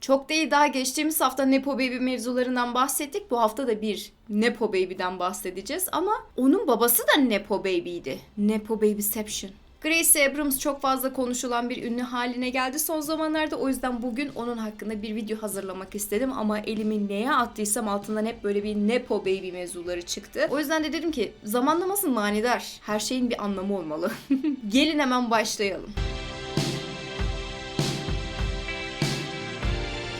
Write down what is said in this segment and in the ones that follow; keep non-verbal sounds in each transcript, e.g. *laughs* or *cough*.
Çok değil daha geçtiğimiz hafta Nepo Baby mevzularından bahsettik. Bu hafta da bir Nepo Baby'den bahsedeceğiz ama onun babası da Nepo Baby'ydi. Nepo Babyception. Gracie Abrams çok fazla konuşulan bir ünlü haline geldi son zamanlarda. O yüzden bugün onun hakkında bir video hazırlamak istedim. Ama elimi neye attıysam altından hep böyle bir Nepo Baby mevzuları çıktı. O yüzden de dedim ki zamanlaması manidar. Her şeyin bir anlamı olmalı. *laughs* Gelin hemen başlayalım.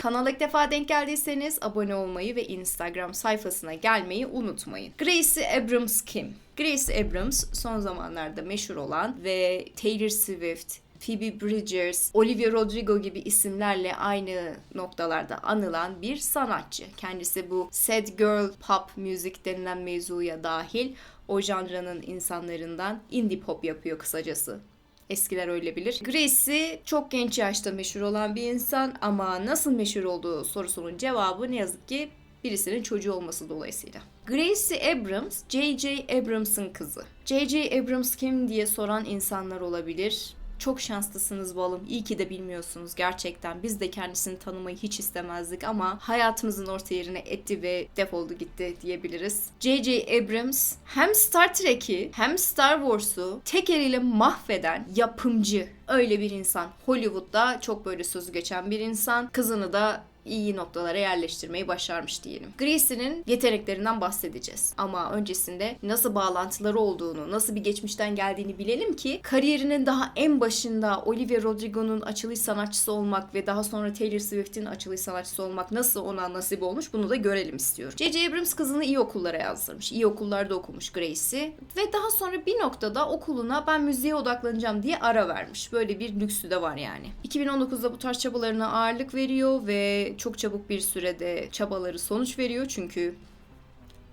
Kanala ilk defa denk geldiyseniz abone olmayı ve Instagram sayfasına gelmeyi unutmayın. Gracie Abrams kim? Gracie Abrams son zamanlarda meşhur olan ve Taylor Swift, Phoebe Bridgers, Olivia Rodrigo gibi isimlerle aynı noktalarda anılan bir sanatçı. Kendisi bu sad girl pop müzik denilen mevzuya dahil o janranın insanlarından indie pop yapıyor kısacası. Eskiler öyle bilir. Gracie çok genç yaşta meşhur olan bir insan ama nasıl meşhur olduğu sorusunun cevabı ne yazık ki birisinin çocuğu olması dolayısıyla. Gracie Abrams, J.J. Abrams'ın kızı. J.J. Abrams kim diye soran insanlar olabilir. Çok şanslısınız balım. İyi ki de bilmiyorsunuz gerçekten. Biz de kendisini tanımayı hiç istemezdik ama hayatımızın orta yerine etti ve defoldu gitti diyebiliriz. J.J. Abrams hem Star Trek'i hem Star Wars'u tek eliyle mahveden yapımcı öyle bir insan. Hollywood'da çok böyle sözü geçen bir insan. Kızını da iyi noktalara yerleştirmeyi başarmış diyelim. Gracie'nin yeteneklerinden bahsedeceğiz. Ama öncesinde nasıl bağlantıları olduğunu, nasıl bir geçmişten geldiğini bilelim ki kariyerinin daha en başında Olivia Rodrigo'nun açılış sanatçısı olmak ve daha sonra Taylor Swift'in açılış sanatçısı olmak nasıl ona nasip olmuş bunu da görelim istiyorum. J.J. Abrams kızını iyi okullara yazdırmış. İyi okullarda okumuş Gracie ve daha sonra bir noktada okuluna ben müziğe odaklanacağım diye ara vermiş. Böyle bir lüksü de var yani. 2019'da bu tarz çabalarına ağırlık veriyor ve çok çabuk bir sürede çabaları sonuç veriyor çünkü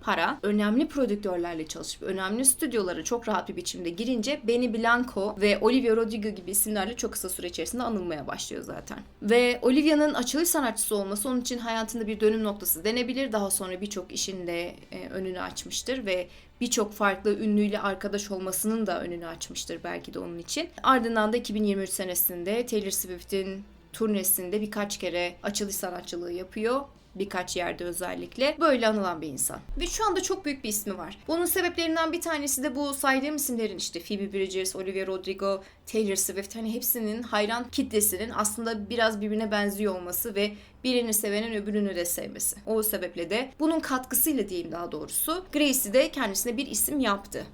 para önemli prodüktörlerle çalışıp önemli stüdyolara çok rahat bir biçimde girince Benny Blanco ve Olivia Rodrigo gibi isimlerle çok kısa süre içerisinde anılmaya başlıyor zaten. Ve Olivia'nın açılış sanatçısı olması onun için hayatında bir dönüm noktası denebilir. Daha sonra birçok işin de e, önünü açmıştır ve birçok farklı ünlüyle arkadaş olmasının da önünü açmıştır belki de onun için. Ardından da 2023 senesinde Taylor Swift'in turnesinde birkaç kere açılış sanatçılığı yapıyor birkaç yerde özellikle böyle anılan bir insan. Ve şu anda çok büyük bir ismi var. Bunun sebeplerinden bir tanesi de bu saydığım isimlerin işte Phoebe Bridgers, Olivia Rodrigo, Taylor Swift hani hepsinin hayran kitlesinin aslında biraz birbirine benziyor olması ve birini sevenin öbürünü de sevmesi. O sebeple de bunun katkısıyla diyeyim daha doğrusu Gracie de kendisine bir isim yaptı.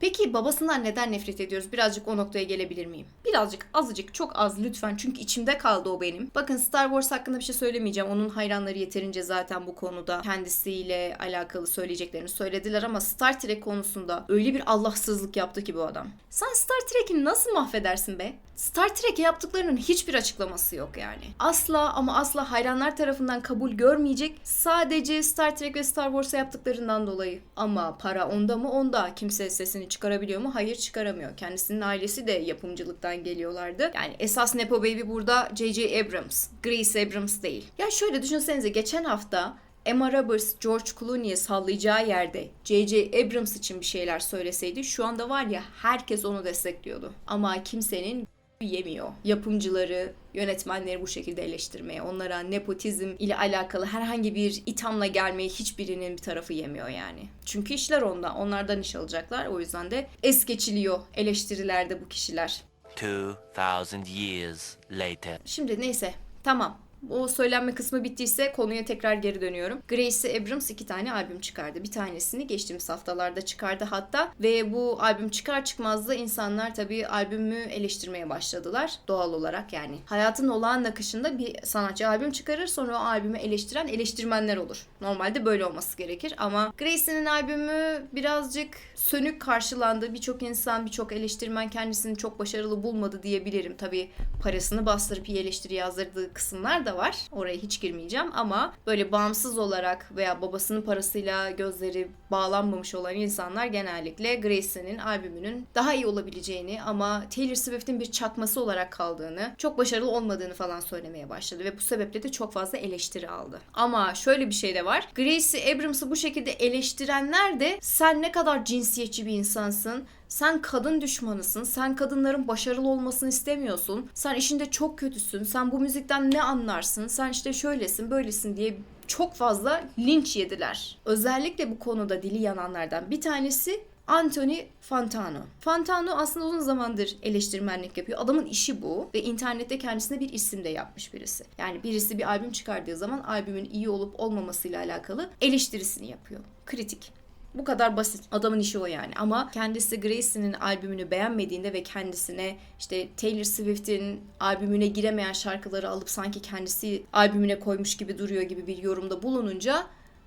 Peki babasından neden nefret ediyoruz? Birazcık o noktaya gelebilir miyim? Birazcık, azıcık, çok az lütfen. Çünkü içimde kaldı o benim. Bakın Star Wars hakkında bir şey söylemeyeceğim. Onun hayranları yeterince zaten bu konuda kendisiyle alakalı söyleyeceklerini söylediler ama Star Trek konusunda öyle bir Allahsızlık yaptı ki bu adam. Sen Star Trek'i nasıl mahvedersin be? Star Trek'e yaptıklarının hiçbir açıklaması yok yani. Asla ama asla hayranlar tarafından kabul görmeyecek. Sadece Star Trek ve Star Wars'a yaptıklarından dolayı. Ama para onda mı? Onda. Kimse sesini çıkarabiliyor mu? Hayır çıkaramıyor. Kendisinin ailesi de yapımcılıktan geliyorlardı. Yani esas Nepo Baby burada J.J. Abrams. Grace Abrams değil. Ya şöyle düşünsenize geçen hafta Emma Roberts George Clooney'e sallayacağı yerde J.J. Abrams için bir şeyler söyleseydi şu anda var ya herkes onu destekliyordu. Ama kimsenin yemiyor. Yapımcıları, yönetmenleri bu şekilde eleştirmeye, onlara nepotizm ile alakalı herhangi bir ithamla gelmeyi hiçbirinin bir tarafı yemiyor yani. Çünkü işler onda, onlardan iş alacaklar. O yüzden de es geçiliyor eleştirilerde bu kişiler. 2,000 years later. Şimdi neyse, tamam. O söylenme kısmı bittiyse konuya tekrar geri dönüyorum. Gracie Abrams iki tane albüm çıkardı. Bir tanesini geçtiğimiz haftalarda çıkardı hatta ve bu albüm çıkar çıkmaz da insanlar tabii albümü eleştirmeye başladılar doğal olarak yani. Hayatın olağan akışında bir sanatçı albüm çıkarır sonra o albümü eleştiren eleştirmenler olur. Normalde böyle olması gerekir ama Gracie'nin albümü birazcık sönük karşılandı. Birçok insan, birçok eleştirmen kendisini çok başarılı bulmadı diyebilirim. Tabii parasını bastırıp iyi eleştiri yazdırdığı kısımlar da var. Oraya hiç girmeyeceğim ama böyle bağımsız olarak veya babasının parasıyla gözleri bağlanmamış olan insanlar genellikle Gracie'nin albümünün daha iyi olabileceğini ama Taylor Swift'in bir çakması olarak kaldığını, çok başarılı olmadığını falan söylemeye başladı ve bu sebeple de çok fazla eleştiri aldı. Ama şöyle bir şey de var. Gracie Abrams'ı bu şekilde eleştirenler de sen ne kadar cinsiyetçi bir insansın Sen kadın düşmanısın. Sen kadınların başarılı olmasını istemiyorsun. Sen işinde çok kötüsün. Sen bu müzikten ne anlarsın? Sen işte şöylesin, böylesin diye çok fazla linç yediler. Özellikle bu konuda dili yananlardan bir tanesi Anthony Fantano. Fantano aslında uzun zamandır eleştirmenlik yapıyor. Adamın işi bu ve internette kendisine bir isim de yapmış birisi. Yani birisi bir albüm çıkardığı zaman albümün iyi olup olmamasıyla alakalı eleştirisini yapıyor. Kritik. Bu kadar basit. Adamın işi o yani. Ama kendisi Gracie'nin albümünü beğenmediğinde ve kendisine işte Taylor Swift'in albümüne giremeyen şarkıları alıp sanki kendisi albümüne koymuş gibi duruyor gibi bir yorumda bulununca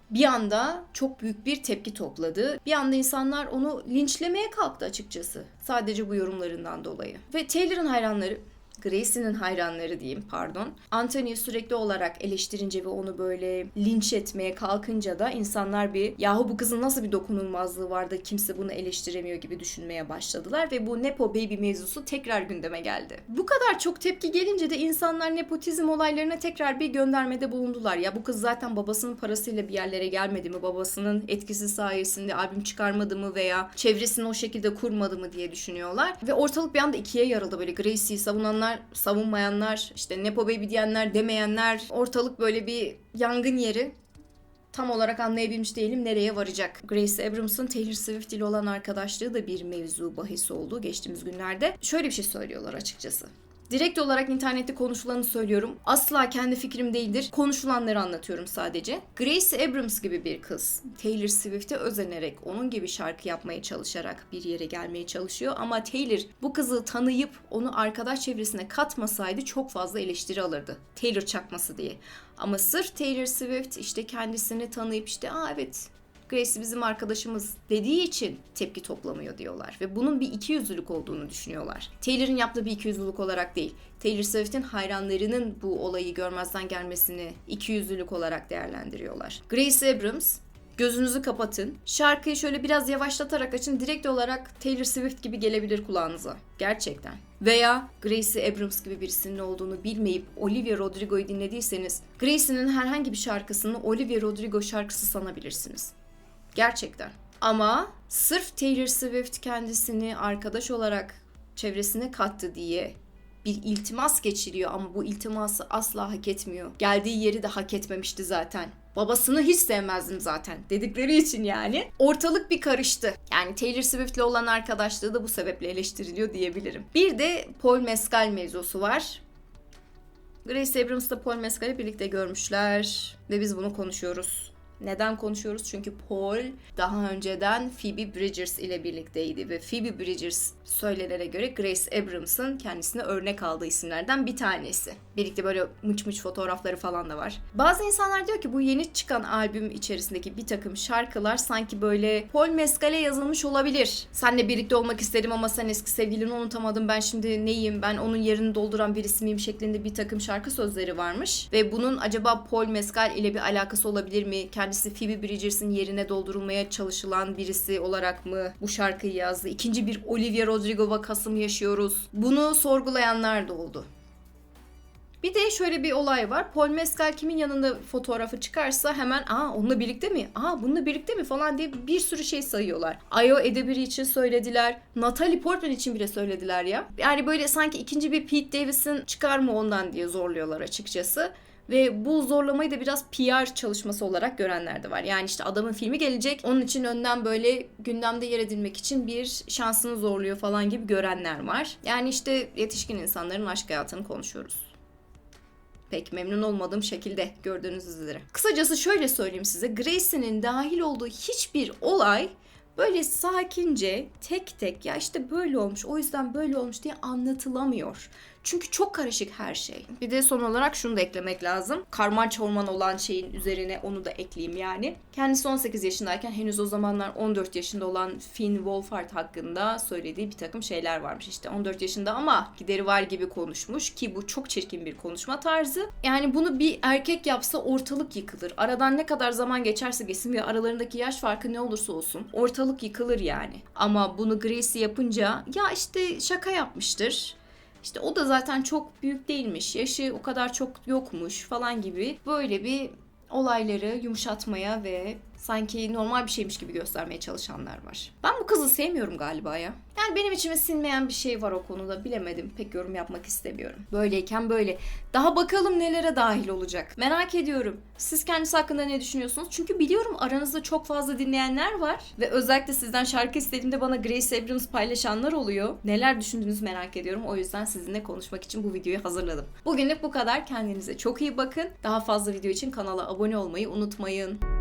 bir anda çok büyük bir tepki topladı. Bir anda insanlar onu linçlemeye kalktı açıkçası. Sadece bu yorumlarından dolayı. Ve Taylor'ın hayranları Gracie'nin hayranları diyeyim pardon. Anthony'yi sürekli olarak eleştirince ve onu böyle linç etmeye kalkınca da insanlar bir yahu bu kızın nasıl bir dokunulmazlığı vardı kimse bunu eleştiremiyor gibi düşünmeye başladılar ve bu Nepo Baby mevzusu tekrar gündeme geldi. Bu kadar çok tepki gelince de insanlar nepotizm olaylarına tekrar bir göndermede bulundular. Ya bu kız zaten babasının parasıyla bir yerlere gelmedi mi? Babasının etkisi sayesinde albüm çıkarmadı mı veya çevresini o şekilde kurmadı mı diye düşünüyorlar. Ve ortalık bir anda ikiye yarıldı böyle Gracie'yi savunanlar, savunmayanlar, işte Nepo Baby diyenler, demeyenler. Ortalık böyle bir yangın yeri tam olarak anlayabilmiş değilim nereye varacak. Grace Abrams'ın Taylor Swift ile olan arkadaşlığı da bir mevzu bahis oldu geçtiğimiz günlerde. Şöyle bir şey söylüyorlar açıkçası. Direkt olarak internette konuşulanı söylüyorum. Asla kendi fikrim değildir. Konuşulanları anlatıyorum sadece. Grace Abrams gibi bir kız Taylor Swift'e özenerek onun gibi şarkı yapmaya çalışarak bir yere gelmeye çalışıyor. Ama Taylor bu kızı tanıyıp onu arkadaş çevresine katmasaydı çok fazla eleştiri alırdı. Taylor çakması diye. Ama sırf Taylor Swift işte kendisini tanıyıp işte aa evet Grace bizim arkadaşımız dediği için tepki toplamıyor diyorlar. Ve bunun bir ikiyüzlülük olduğunu düşünüyorlar. Taylor'ın yaptığı bir ikiyüzlülük olarak değil. Taylor Swift'in hayranlarının bu olayı görmezden gelmesini ikiyüzlülük olarak değerlendiriyorlar. Grace Abrams Gözünüzü kapatın. Şarkıyı şöyle biraz yavaşlatarak açın. Direkt olarak Taylor Swift gibi gelebilir kulağınıza. Gerçekten. Veya Gracie Abrams gibi birisinin olduğunu bilmeyip Olivia Rodrigo'yu dinlediyseniz Gracie'nin herhangi bir şarkısını Olivia Rodrigo şarkısı sanabilirsiniz. Gerçekten. Ama sırf Taylor Swift kendisini arkadaş olarak çevresine kattı diye bir iltimas geçiriyor ama bu iltiması asla hak etmiyor. Geldiği yeri de hak etmemişti zaten. Babasını hiç sevmezdim zaten dedikleri için yani. Ortalık bir karıştı. Yani Taylor Swift'le olan arkadaşlığı da bu sebeple eleştiriliyor diyebilirim. Bir de Paul Mescal mevzusu var. Grace Abrams'la Paul Mescal'i birlikte görmüşler ve biz bunu konuşuyoruz. Neden konuşuyoruz? Çünkü Paul daha önceden Phoebe Bridgers ile birlikteydi ve Phoebe Bridgers söylenene göre Grace Abrams'ın kendisine örnek aldığı isimlerden bir tanesi. Birlikte böyle mıç mıç fotoğrafları falan da var. Bazı insanlar diyor ki bu yeni çıkan albüm içerisindeki bir takım şarkılar sanki böyle Paul Mescal'e yazılmış olabilir. Senle birlikte olmak istedim ama sen eski sevgilini unutamadım. Ben şimdi neyim? Ben onun yerini dolduran birisi miyim? şeklinde bir takım şarkı sözleri varmış. Ve bunun acaba Paul Mescal ile bir alakası olabilir mi? Kendisi Phoebe Bridgers'in yerine doldurulmaya çalışılan birisi olarak mı bu şarkıyı yazdı? İkinci bir Olivia Rodrigo vakası mı yaşıyoruz? Bunu sorgulayanlar da oldu. Bir de şöyle bir olay var. Paul Mescal kimin yanında fotoğrafı çıkarsa hemen aa onunla birlikte mi? Aa bununla birlikte mi falan diye bir sürü şey sayıyorlar. Ayo Edebiri için söylediler. Natalie Portman için bile söylediler ya. Yani böyle sanki ikinci bir Pete Davidson çıkar mı ondan diye zorluyorlar açıkçası. Ve bu zorlamayı da biraz PR çalışması olarak görenler de var. Yani işte adamın filmi gelecek. Onun için önden böyle gündemde yer edilmek için bir şansını zorluyor falan gibi görenler var. Yani işte yetişkin insanların aşk hayatını konuşuyoruz pek memnun olmadığım şekilde gördüğünüz üzere. Kısacası şöyle söyleyeyim size. Gracie'nin dahil olduğu hiçbir olay böyle sakince tek tek ya işte böyle olmuş o yüzden böyle olmuş diye anlatılamıyor. Çünkü çok karışık her şey. Bir de son olarak şunu da eklemek lazım. Karman çorman olan şeyin üzerine onu da ekleyeyim yani. Kendisi 18 yaşındayken henüz o zamanlar 14 yaşında olan Finn Wolfhard hakkında söylediği bir takım şeyler varmış. İşte 14 yaşında ama gideri var gibi konuşmuş ki bu çok çirkin bir konuşma tarzı. Yani bunu bir erkek yapsa ortalık yıkılır. Aradan ne kadar zaman geçerse geçsin ve aralarındaki yaş farkı ne olursa olsun ortalık yıkılır yani. Ama bunu Gracie yapınca ya işte şaka yapmıştır. İşte o da zaten çok büyük değilmiş. Yaşı o kadar çok yokmuş falan gibi böyle bir olayları yumuşatmaya ve sanki normal bir şeymiş gibi göstermeye çalışanlar var. Ben bu kızı sevmiyorum galiba ya. Yani benim içime sinmeyen bir şey var o konuda bilemedim. Pek yorum yapmak istemiyorum. Böyleyken böyle. Daha bakalım nelere dahil olacak. Merak ediyorum. Siz kendisi hakkında ne düşünüyorsunuz? Çünkü biliyorum aranızda çok fazla dinleyenler var. Ve özellikle sizden şarkı istediğimde bana Grace Abrams paylaşanlar oluyor. Neler düşündüğünüzü merak ediyorum. O yüzden sizinle konuşmak için bu videoyu hazırladım. Bugünlük bu kadar. Kendinize çok iyi bakın. Daha fazla video için kanala abone olmayı unutmayın.